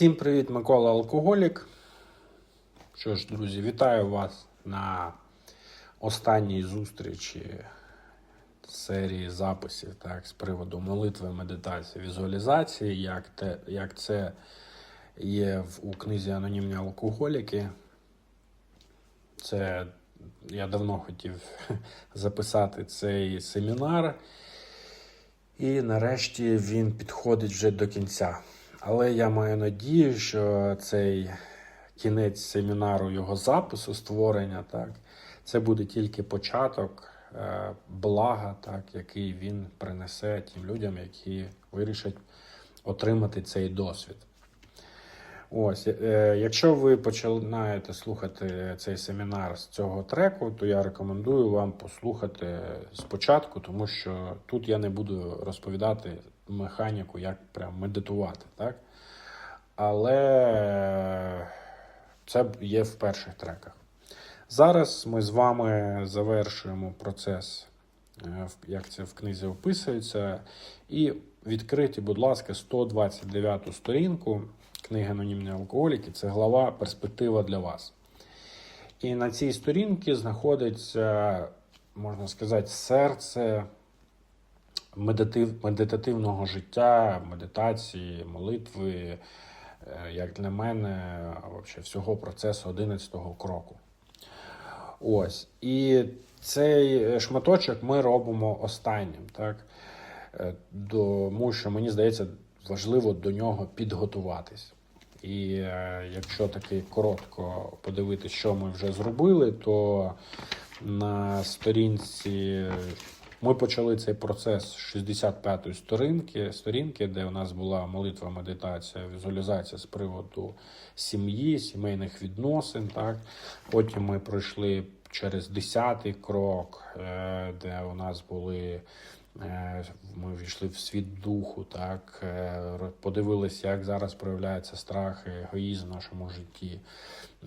Всім привіт, Микола Алкоголік. Що ж, друзі, вітаю вас на останній зустрічі серії записів так, з приводу молитви, медитації, візуалізації, як, те, як це є в, у книзі Анонімні алкоголіки. Це я давно хотів записати цей семінар. І нарешті він підходить вже до кінця. Але я маю надію, що цей кінець семінару, його запису, створення, так, це буде тільки початок е, блага, так, який він принесе тим людям, які вирішать отримати цей досвід. Ось, е, якщо ви починаєте слухати цей семінар з цього треку, то я рекомендую вам послухати спочатку, тому що тут я не буду розповідати механіку, як прям медитувати, так? Але це є в перших треках. Зараз ми з вами завершуємо процес, е, як це в книзі описується, і відкриті, будь ласка, 129 сторінку книги Анонімні алкоголіки. Це глава Перспектива для вас. І на цій сторінці знаходиться, можна сказати, серце медитив, медитативного життя, медитації, молитви, е, як для мене, вообще, всього процесу 11-го кроку. Ось. І цей шматочок ми робимо останнім, так? Е, Тому що мені здається, важливо до нього підготуватись. І е, якщо таки коротко подивитися, що ми вже зробили, то на сторінці ми почали цей процес з 65-ї сторінки, сторінки, де у нас була молитва, медитація, візуалізація з приводу сім'ї, сімейних відносин. Так? Потім ми пройшли через 10-й крок, е, де у нас були. Е, Ми війшли в світ духу, так е, подивилися, як зараз проявляється страх і егоїзм в нашому житті.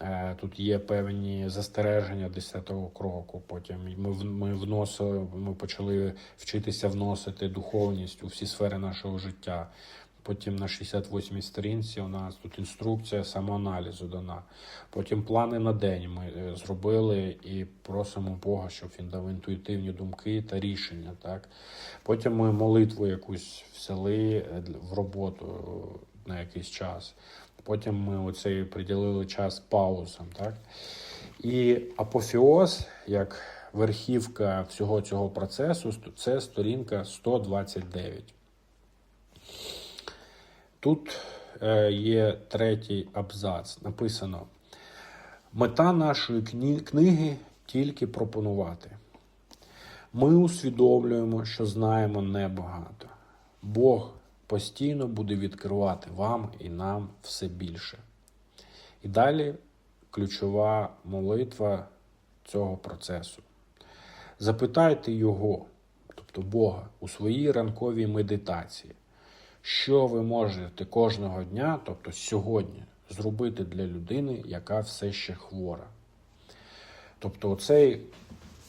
Е, Тут є певні застереження 10-го кроку. Потім ми, ми вносили, ми почали вчитися вносити духовність у всі сфери нашого життя. Потім на 68-й сторінці у нас тут інструкція самоаналізу дана. Потім плани на день ми е, зробили і просимо Бога, щоб він дав інтуїтивні думки та рішення. Так? Потім ми молитву якусь взяли е, в роботу е, на якийсь час. Потім ми оцей приділили час паузам. Так? І апофіоз, як верхівка всього цього процесу, це сторінка 129. Тут е, є третій абзац. Написано: мета нашої книги тільки пропонувати. Ми усвідомлюємо, що знаємо небагато. Бог постійно буде відкривати вам і нам все більше. І далі ключова молитва цього процесу. Запитайте Його, тобто Бога, у своїй ранковій медитації, що ви можете кожного дня, тобто сьогодні, зробити для людини, яка все ще хвора. Тобто, оцей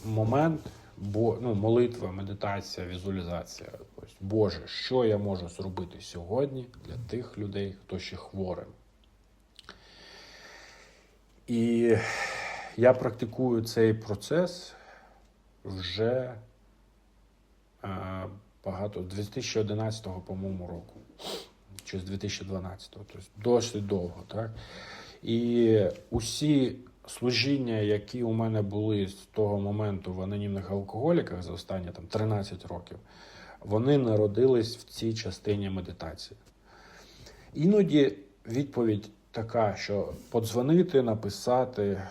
момент, бо, ну, молитва, медитація, візуалізація. Ось, Боже, що я можу зробити сьогодні для тих людей, хто ще хворий. І я практикую цей процес вже е, багато, з 2011, по-моєму, року, чи з 2012, тобто досить довго. Так? І усі служіння, які у мене були з того моменту в анонімних алкоголіках за останні там, 13 років, вони народились в цій частині медитації. Іноді відповідь така, що подзвонити, написати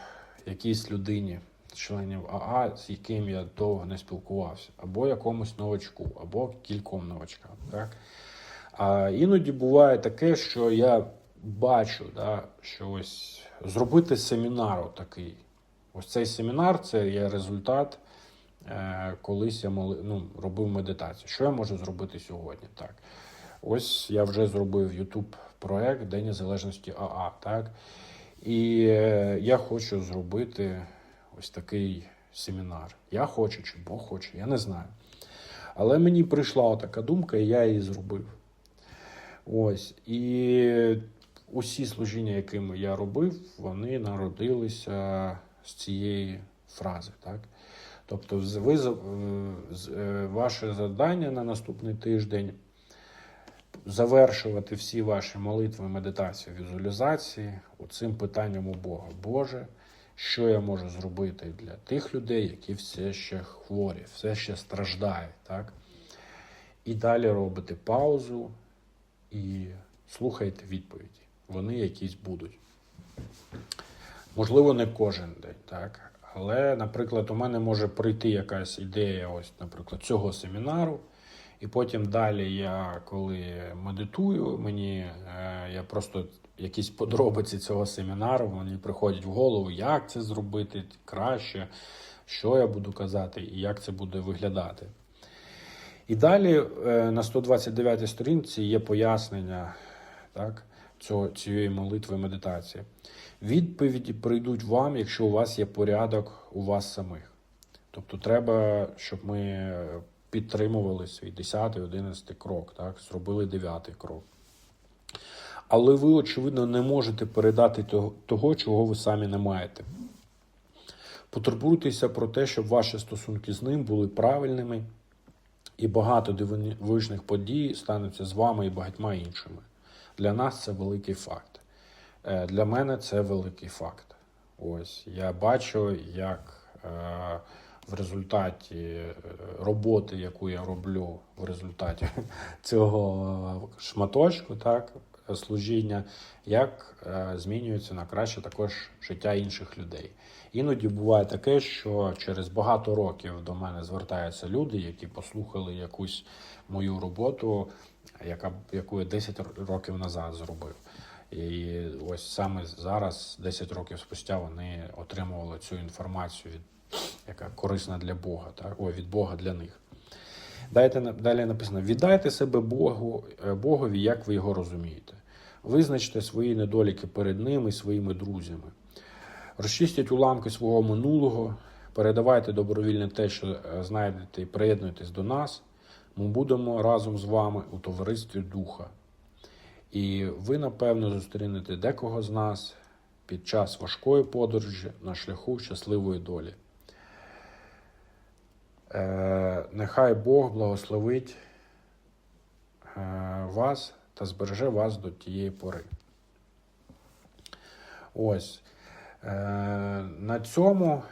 якійсь людині, членів АА, з яким я довго не спілкувався, або якомусь новачку, або кільком новачкам. Так? А іноді буває таке, що я бачу, да, що ось зробити семінар такий. Ось цей семінар це є результат. Е, колись я моли, ну, робив медитацію. Що я можу зробити сьогодні? Так. Ось я вже зробив YouTube проект День Незалежності АА. Так? І е, я хочу зробити ось такий семінар. Я хочу, чи Бог хоче, я не знаю. Але мені прийшла така думка, і я її зробив. Ось. І усі служіння, якими я робив, вони народилися з цієї фрази. Так? Тобто, ви, е, ваше завдання на наступний тиждень завершувати всі ваші молитви, медитації, візуалізації цим питанням у Бога. Боже, що я можу зробити для тих людей, які все ще хворі, все ще страждають. Так? І далі робите паузу і слухайте відповіді. Вони якісь будуть. Можливо, не кожен день, так. Але, наприклад, у мене може прийти якась ідея, ось, наприклад, цього семінару. І потім далі я, коли медитую, мені е, я просто якісь подробиці цього семінару мені приходять в голову, як це зробити краще, що я буду казати і як це буде виглядати. І далі е, на 129 сторінці є пояснення так, цього, цієї молитви медитації. Відповіді прийдуть вам, якщо у вас є порядок у вас самих. Тобто треба, щоб ми підтримували свій 10, 11 крок, так, зробили 9 крок. Але ви, очевидно, не можете передати того, чого ви самі не маєте. Потурбуйтеся про те, щоб ваші стосунки з ним були правильними, і багато дивовижних подій стануться з вами і багатьма іншими. Для нас це великий факт. Е, Для мене це великий факт. Ось я бачу, як е, в результаті е, роботи, яку я роблю в результаті цього шматочку, так, служіння, як е, змінюється на краще також життя інших людей. Іноді буває таке, що через багато років до мене звертаються люди, які послухали якусь мою роботу, яка, яку я 10 років назад зробив. І ось саме зараз, 10 років спустя, вони отримували цю інформацію, яка корисна для Бога, так? Ой, від Бога для них. Дайте, далі написано: віддайте себе Богу, е, Богові, як ви його розумієте. Визначте свої недоліки перед ним і своїми друзями. Розчистіть уламки свого минулого, передавайте добровільне те, що е, знайдете, і приєднуйтесь до нас. Ми будемо разом з вами у товаристві Духа. І ви, напевно, зустрінете декого з нас під час важкої подорожі на шляху щасливої долі. Е, нехай Бог благословить е, вас та збереже вас до тієї пори. Ось. Е, на цьому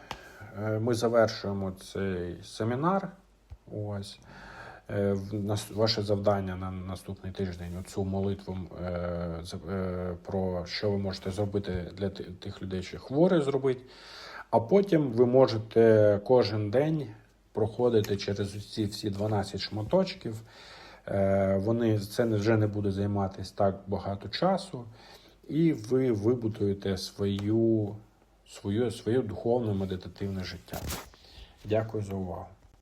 е, ми завершуємо цей семінар. Ось. Е, Ваше завдання на наступний тиждень цю молитву е, е, про що ви можете зробити для тих людей, що хворі зробити. А потім ви можете кожен день проходити через ці всі 12 шматочків. Вони це вже не буде займатися так багато часу, і ви вибудуєте свою, свою, своє духовне медитативне життя. Дякую за увагу.